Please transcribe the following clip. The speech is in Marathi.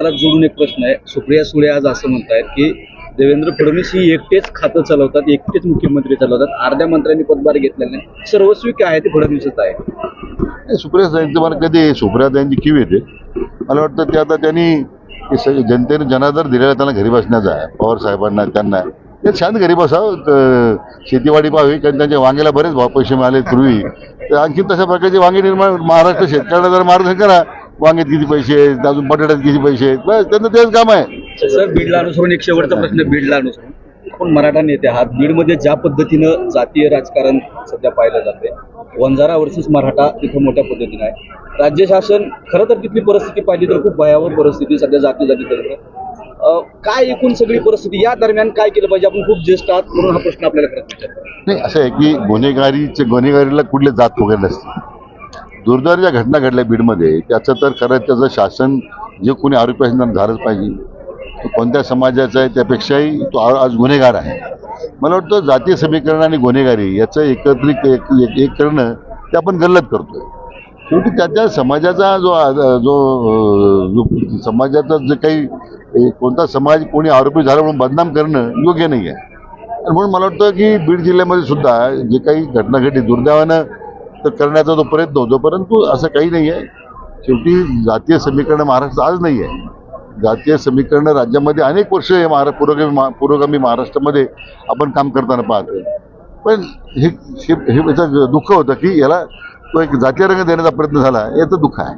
मला जोडून एक प्रश्न आहे. सुप्रिया सुळे आज असं म्हणतायत की देवेंद्र फडणवीस ही एकटेच खातं चालवतात एकटेच मुख्यमंत्री चालवतात. अर्ध्या मंत्र्यांनी पदभार घेतलेला नाही. सर्वस्वी काय आहे ते फडणवीसच आहे. सुप्रिया साहेबांचं मला कधी सुप्रिया त्यांची किव येते. मला वाटतं ते आता त्यांनी जनतेने जनादर दिलेला त्यांना घरी बसण्याचा आहे. पवार साहेबांना त्यांना. ते शांत घरी बसावं. शेतीवाडी पाहावी. कारण त्यांच्या वांग्याला बरेच भाव पैसे मिळाले पूर्वी. तर आणखी तशा प्रकारचे वांगे निर्माण महाराष्ट्र शेतकऱ्याला जर मार्गदर्शन करा वांग्यात किती पैसे आहेत अजून बटाट्यात किती पैसे आहेत? बस त्यांचं तेच काम आहे. सर बीडला अनुसरून एक शेवटचा प्रश्न बीडला अनुसरून. आपण मराठा नेते आहात? बीडमध्ये ज्या पद्धतीनं जातीय राजकारण सध्या पाहिलं जाते वंजारा वर्सेस मराठा तिथं मोठ्या पद्धतीनं आहे. राज्य शासन खरं तर तिथली परिस्थिती पाहिली तर खूप भयावह परिस्थिती सध्या जाती जाती अं, काय एकूण सगळी परिस्थिती या दरम्यान काय केलं पाहिजे? आपण खूप ज्येष्ठ आहात म्हणून हा प्रश्न आपल्याला करत. नाही असं आहे की गुन्हेगारीचे गुन्हेगारीला कुठले जात वगैरे नसते दुर्दैव ज्या घटना घडल्या बीडमध्ये त्याचं तर खरं त्याचं शासन जे कोणी आरोपी असेल त्यांना झालंच पाहिजे. तो कोणत्या समाजाचा आहे त्यापेक्षाही तो आज गुन्हेगार आहे. मला वाटतं जातीय समीकरण आणि गुन्हेगारी याचं एकत्रित एक एक- एक करणं ते आपण गल्लत करतोय. शेवटी त्या त्या समाजाचा जो जो समाजाचा जे काही कोणता समाज कोणी आरोपी झाला म्हणून बदनाम करणं योग्य नाही आहे आणि म्हणून मला वाटतं की बीड जिल्ह्यामध्ये सुद्धा जे काही घटना घडली दुर्दैवानं तर करण्याचा तो प्रयत्न होतो. परंतु असं काही नाही आहे. शेवटी जातीय समीकरण महाराष्ट्र आज नाही आहे. जातीय समीकरण राज्यामध्ये अनेक वर्ष हे महारा पुरोगामी पुरोगामी महाराष्ट्रामध्ये आपण काम करताना पाहतो पण हे हे याचं दुःख होतं की याला तो एक जातीय रंग देण्याचा प्रयत्न झाला याचं दुःख आहे.